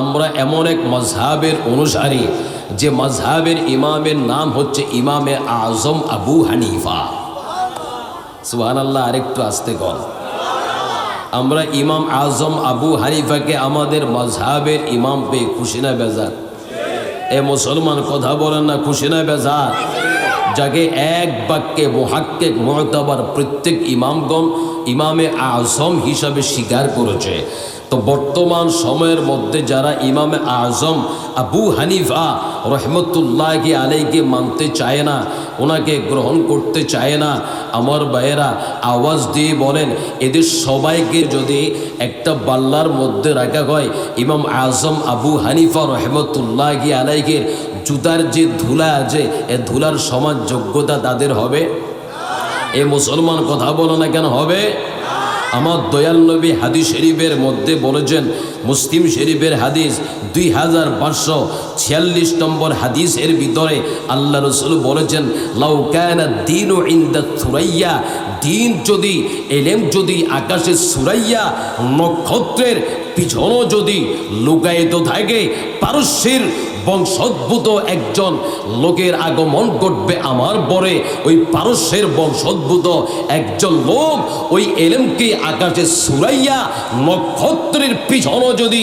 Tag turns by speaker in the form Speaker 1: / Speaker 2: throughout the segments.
Speaker 1: আমরা এমন এক মজহাবের অনুসারী যে মজহাবের ইমামের নাম হচ্ছে ইমামে আজম আবু হানিফা। সুহান আল্লাহ আরেকটু আসতে কর আমরা ইমাম আজম আবু হানিফাকে আমাদের মজহাবের ইমাম পেয়ে খুশি না বেজার? এ মুসলমান, কথা বলেন না, খুশি না বেজার? যাকে এক বাক্যে মোহাক্কে মহতাবার প্রত্যেক ইমামগণ ইমামে আজম হিসাবে স্বীকার করেছে। তো বর্তমান সময়ের মধ্যে যারা ইমামে আজম আবু হানিফা রহমতুল্লাহ আলাইকে মানতে চায় না, ওনাকে গ্রহণ করতে চায় না, আমার ভাইয়েরা আওয়াজ দিয়ে বলেন, এদের সবাইকে যদি একটা বাল্লার মধ্যে রাখা হয়, ইমাম আজম আবু হানিফা রহমতুল্লাহ আলাইকে জুতার যে ধুলা আছে, এ ধুলার সমাজ যোগ্যতা তাদের হবে? এ মুসলমান কথা বলো না কেন, হবে? আমার দয়াল নবী হাদিস শরীফের মধ্যে বলেছেন, মুসলিম শরীফের হাদিস দুই হাজার পাঁচশো ছিয়াল্লিশ নম্বর হাদিসের ভিতরে আল্লাহ রসুল বলেছেন লাউকায়না দিন ও ইন্দা সুরাইয়া দিন যদি, এলেম যদি, আকাশে সুরাইয়া, নক্ষত্রের পিছনও যদি লুকায়িত থাকে, পারস্যের বংশোদ্ভূত একজন লোকের আগমন ঘটবে আমার পরে। ওই পারস্যের বংশোদ্ভূত একজন লোক ওই এলেমকে আকাশে সুরাইয়া নক্ষত্রের পিছনও যদি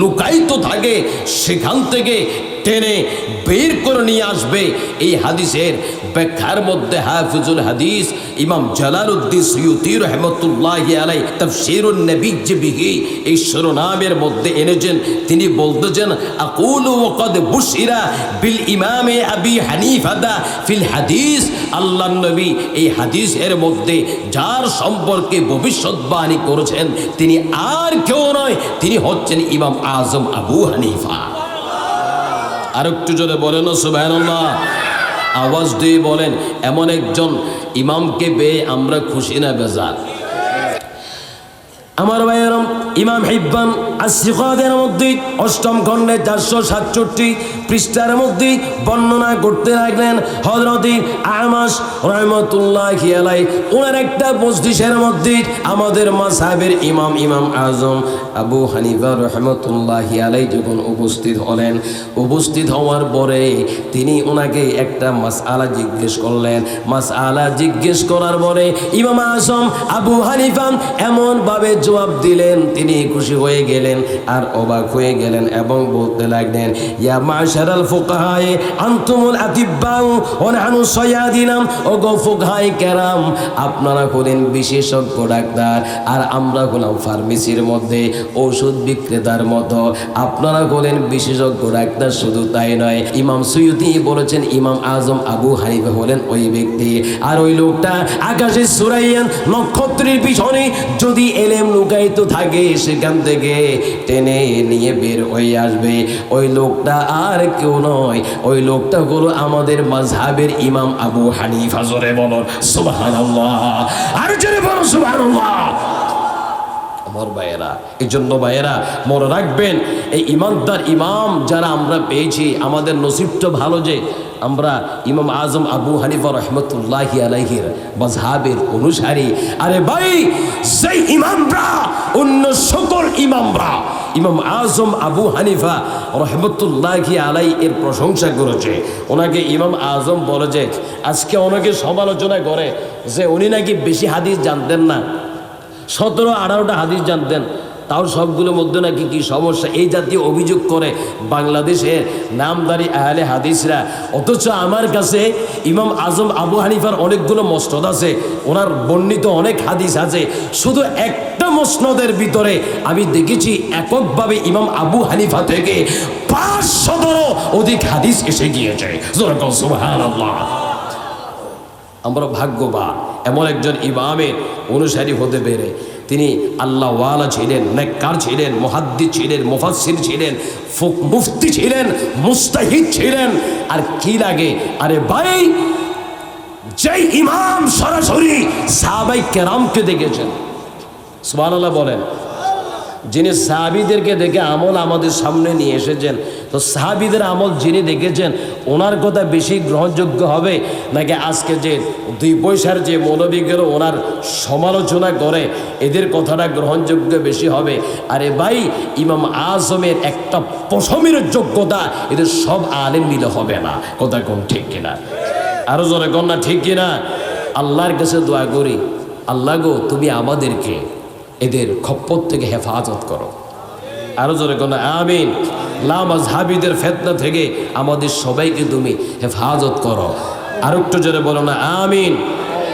Speaker 1: লুকায়িত থাকে, সেখান থেকে টেনে বের করে নিয়ে আসবে। এই হাদিসের ব্যাখ্যার মধ্যে হাফিজুল হাদিস, ইমাম জালালউদ্দিন সৈয়দি রহমতুল্লাহ আলাই তাফসিরুন নবী যে বিহি, এই শিরোনামের মধ্যে এনেছেন। তিনি বলতেছেন, আকুল ওয়াকাদ বুশিরা বিল ইমামে আবি হানিফাদা ফিল হাদিস। আল্লাহ নবী এই হাদিসের মধ্যে যার সম্পর্কে ভবিষ্যৎবাণী করেছেন, তিনি আর কেউ নয়, তিনি হচ্ছেন ইমাম আজম আবু হানিফা। আর একটু জোরে বলেন সুবাহ আওয়াজ দিয়ে বলেন, এমন একজন ইমামকে পেয়ে আমরা খুশি না, বেজার। আমার ইমাম হিব্বান আসিকাদের মধ্যে অষ্টম খণ্ডে চারশো সাতষট্টি পৃষ্ঠার মধ্যে বর্ণনা করতে লাগলেন হজরতি আমাস রহমতুল্লাহ খিয়ালাই ওনার একটা মসজিষের মধ্যে আমাদের মাসাহেবের ইমাম ইমাম আজম আবু হানিফা রহমতুল্লাহ আলাই যখন উপস্থিত হলেন, উপস্থিত হওয়ার পরে তিনি ওনাকে একটা মাস আলা জিজ্ঞেস করলেন। মাস আলা জিজ্ঞেস করার পরে ইমাম আজম আবু হানিফা এমনভাবে জবাব দিলেন, তিনি খুশি হয়ে গেলেন। আর অবাক হয়ে গেলেন এবং বলতে লাগলেন, ইয়া মাশারাল ফুকাহায়ে আতিব্বাউ ও গো কেরাম, আপনারা হলেন বিশেষজ্ঞ ডাক্তার আর আমরা হলাম ফার্মেসির মধ্যে ওষুধ বিক্রেতার মতো। আপনারা হলেন বিশেষজ্ঞ ডাক্তার, শুধু তাই নয়, ইমাম সুয়ুতি বলেছেন, ইমাম আজম আবু হানিফা হলেন ওই ব্যক্তি। আর ওই লোকটা আকাশে সুরাইয়ান নক্ষত্রের পিছনে যদি এলেম লুকায়িত থাকে সেখান থেকে টেনে নিয়ে বের হয়ে আসবে। ওই লোকটা আর কেউ নয়। ওই লোকটা হলো আমাদের মাঝহাবের ইমাম আবু হানিফা। জোরে বলো, সুবহানাল্লাহ। আর জোরে বলো, সুবহানাল্লাহ। আমার ভাইয়েরা এই জন্য ভাইয়েরা রাখবেন, এই ইমানদার ইমাম যারা আমরা পেয়েছি, আমাদের নসিবটা ভালো যে আমরা ইমাম আজম আবু অনুসারী। আরে ভাই, সেই ইমামরা সকল ইমামরা। ইমাম আজম আবু হানিফা রহমতুল্লাহ আলাই এর প্রশংসা করেছে। ওনাকে ইমাম আজম বলে যে, আজকে অনেকে সমালোচনা করে যে, উনি নাকি বেশি হাদিস জানতেন না। সতেরো আঠারোটা হাদিস জানতেন। তাও সবগুলোর মধ্যে নাকি কি সমস্যা? এই জাতীয় অভিযোগ করে বাংলাদেশের নামদারি আহলে হাদিসরা। অথচ আমার কাছে ইমাম আজম আবু হানিফার অনেকগুলো মসনদ আছে। ওনার বর্ণিত অনেক হাদিস আছে। শুধু একটা মসনদের ভিতরে আমি দেখেছি এককভাবে ইমাম আবু হানিফা থেকে পাঁচশোদেরও অধিক হাদিস এসে গিয়েছে। আমরা ভাগ্যবান, এমন একজন ইমামের অনুসারী হতে পেরে। তিনি আল্লাহ আল্লাহওয়ালা ছিলেন, নেককার ছিলেন মহাদ্দি ছিলেন মুফাসির ছিলেন, ফুক মুফতি ছিলেন, মুস্তাহিদ ছিলেন। আর কি লাগে? আরে ভাই, যেই ইমাম সরাসরি সাহাবাই কেরামকে দেখেছেন। সুবহানাল্লাহ বলেন যিনি সাহাবিদেরকে দেখে আমল আমাদের সামনে নিয়ে এসেছেন, তো সাহাবিদের আমল যিনি দেখেছেন, ওনার কথা বেশি গ্রহণযোগ্য হবে নাকি আজকে যে দুই পয়সার যে মৌলবিজ্ঞান ওনার সমালোচনা করে, এদের কথাটা গ্রহণযোগ্য বেশি হবে। আরে ভাই, ইমাম আজমের একটা পশমের যোগ্যতা, এদের সব আলেম মিলে হবে না। কথা কোন ঠিক কিনা? আরও জোরে কন্যা ঠিক কিনা? আল্লাহর কাছে দোয়া করি, আল্লাহ গো, তুমি আমাদেরকে এদের খপ্পর থেকে হেফাজত করো। আরও জোরে কোনো আমিন। লামাজ হাবিদের ফেতনা থেকে আমাদের সবাইকে তুমি হেফাজত করো। আর একটু জোরে বলো না, আমিন।